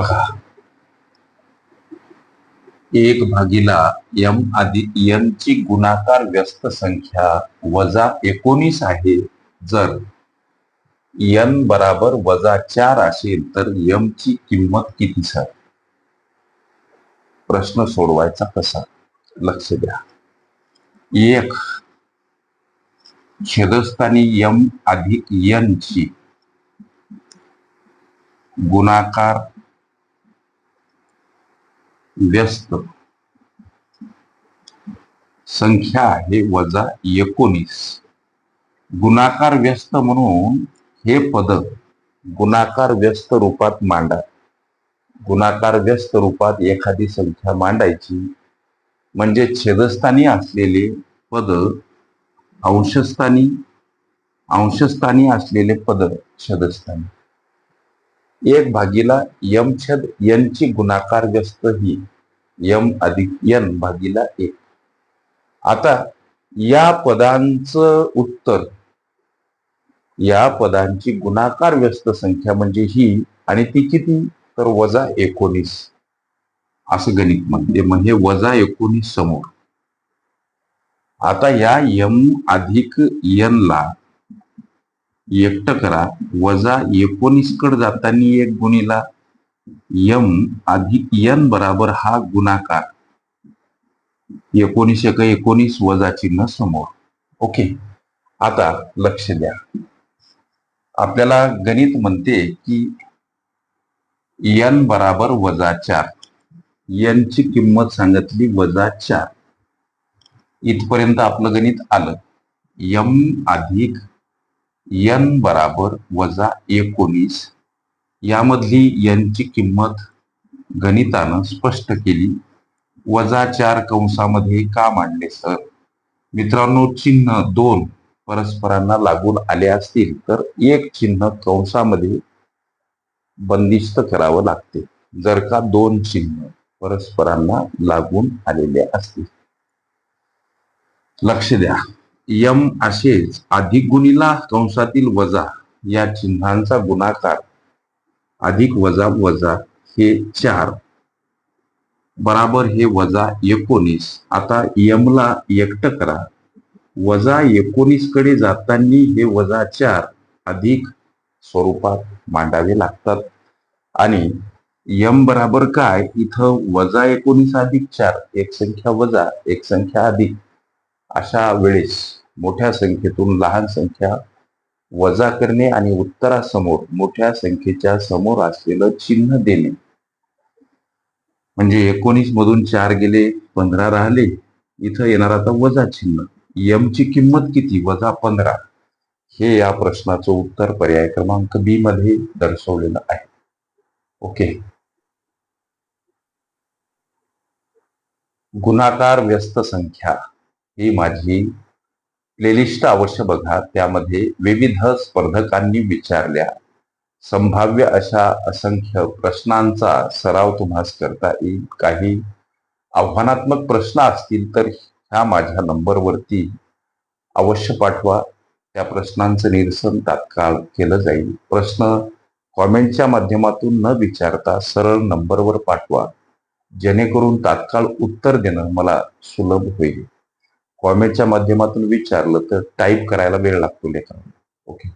बघा. एक भागीला यम आधी यन ची गुणाकार व्यस्त संख्या वजा एकोणीस आहे. जर यन बराबर वजा चार असेल तर यम ची किंमत किती सर प्रश्न सोडवायचा कसा? लक्ष द्या. एक छेदस्थानी यम अधिक यन ची गुणाकार व्यस्त. संख्या आहे वजा एकोणीस. गुणाकार व्यस्त म्हणून हे पद गुणाकार व्यस्त रूपात मांडा. गुणाकार व्यस्त रूपात एखादी संख्या मांडायची म्हणजे छेदस्थानी असलेले पद अंशस्थानी अंशस्थानी असलेले पद छेदस्थानी. एक भागीला यम छेद ची गुणाकार व्यस्त ही यम अधिक यन भागीला एक. आता या पदांचं उत्तर या पदांची गुणाकार व्यस्त संख्या म्हणजे ही आणि ती किती? तर वजा एकोणीस. असं गणित म्हणजे म्हणजे वजा एकोणीस समोर. आता या यम अधिक यनला ला एकटं करा. वजा एकोणीसकडे जाताना एक गुणीला यम अधिक यन बराबर हा गुणाकार. एकोणीस एक एकोणीस वजा चिन्ह समोर. ओके. आता लक्ष द्या. आपल्याला गणित म्हणते की यन बराबर वजा चार. यन ची किंमत सांगितली वजा चार. इथपर्यंत आपलं गणित आलं. यम अधिक यन बराबर वजा एकोणीस. यामधली यनची किंमत गणितानं स्पष्ट केली. वजा चार कंसामध्ये का मांडले सर? मित्रांनो चिन्ह दोन परस्परांना लागून आले असतील तर एक चिन्ह कंसामध्ये बंदिस्त करावं लागते. जर का दोन चिन्ह परस्परांना लागून आलेले असतील. लक्ष द्या. यम असेच अधिक गुणीला कंसातील वजा या चिन्हांचा गुणाकार. अधिक वजा वजा हे चार. बराबर हे वजा एकोणीस. आता यमला एकट करा. वजा एकोणीसकडे जाताना हे वजा चार अधिक स्वरूपात मांडावे लागतात. आणि यम बराबर काय? इथं वजा एकोणीस अधिक चार एक संख्या वजा एक संख्या अधिक. अशा वेळेस मोठ्या संख्येतून लहान संख्या वजा करणे आणि उत्तरासमोर मोठ्या संख्येच्या समोर असलेलं चिन्ह देणे. म्हणजे एकोणीस मधून चार गेले पंधरा राहिले इथं येणार आता वजा चिन्ह. यम ची किंमत किती? वजा पंधरा. हे या प्रश्नाचं उत्तर पर्याय क्रमांक बी मध्ये दर्शवलेलं आहे. ओके. गुणाकार व्यस्त संख्या. ही माझी प्लेलिस्ट अवश्य बघा. त्यामध्ये विविध स्पर्धकांनी विचारल्या. संभाव्य अशा असंख्य प्रश्नांचा सराव तुम्हास करता येईल. काही आव्हानात्मक प्रश्न असतील तर ह्या माझ्या नंबरवरती अवश्य पाठवा. त्या प्रश्नांचं निरसन तात्काळ केलं जाईल. प्रश्न कॉमेंटच्या माध्यमातून न विचारता सरळ नंबरवर पाठवा. जेणेकरून तात्काळ उत्तर देणं मला सुलभ होईल. कॉमेंटच्या माध्यमातून विचारलं तर टाईप करायला वेळ लागतो लेखनाला. ओके